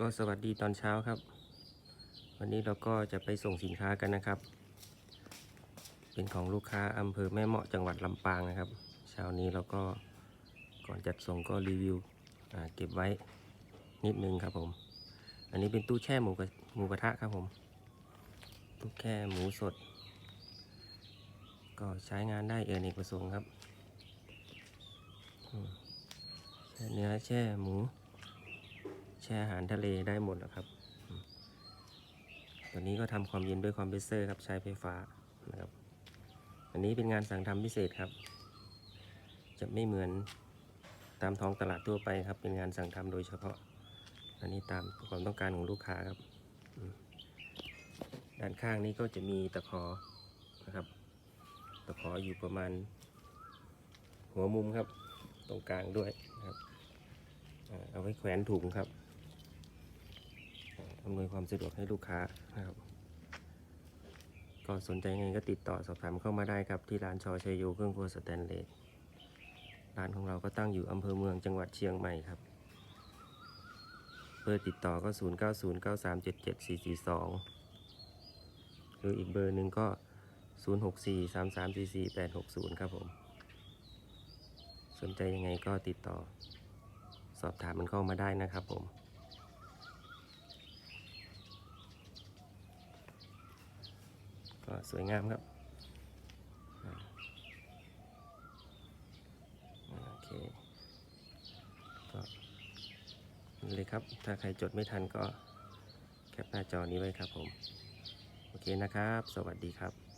ก็สวัสดีตอนเช้าครับ วันนี้เราก็จะไปส่งสินค้ากันนะครับ เป็นของลูกค้าอำเภอแม่เมาะจังหวัดลำปางนะครับ เช้านี้เราก็ก่อนจัดส่งก็รีวิวเก็บไว้นิดนึงครับผม อันนี้เป็นตู้แช่หมูกระหมูกระทะครับผม ตู้แช่หมูสด ก็ใช้งานได้เออเนกประสงค์ครับแช่เนื้อแช่หมู แช่อาหารทะเลได้หมดแล้วครับตัวนี้ก็ทำความเย็นด้วยคอมเพรสเซอร์ครับใช้ไฟฟ้านะครับ อันนี้เป็นงานสั่งทำพิเศษครับ จะไม่เหมือนตามท้องตลาดทั่วไปครับ เป็นงานสั่งทำโดยเฉพาะ อันนี้ตามความต้องการของลูกค้าครับ ด้านข้างนี้ก็จะมีตะขอนะครับตะขออยู่ประมาณ หัวมุมครับ ตรงกลางด้วยนะครับเอาไว้แขวนถุงครับ อำนวยความสะดวกให้ลูกค้านะครับ ก็สนใจไงก็ติดต่อสอบถามเข้ามาได้ครับที่ร้านชอชัยโยเครื่องครัวสแตนเลสร้านของเราก็ตั้งอยู่อำเภอเมืองจังหวัดเชียงใหม่ครับเบอร์ติดต่อก็ 0 9 0 9 3 7 7 4 4 2 หรืออีกเบอร์หนึ่งก็ 0 6 4 3 3 4 4 8 6 0 ครับผม สนใจยังไงก็ติดต่อ สอบถามมันเข้ามาได้นะครับผม ก็สวยงามครับอ่าโอเคก็นี่เลยครับ ถ้าใครจดไม่ทันก็แคปหน้าจอนี้ไว้ครับผม โอเคนะครับ สวัสดีครับ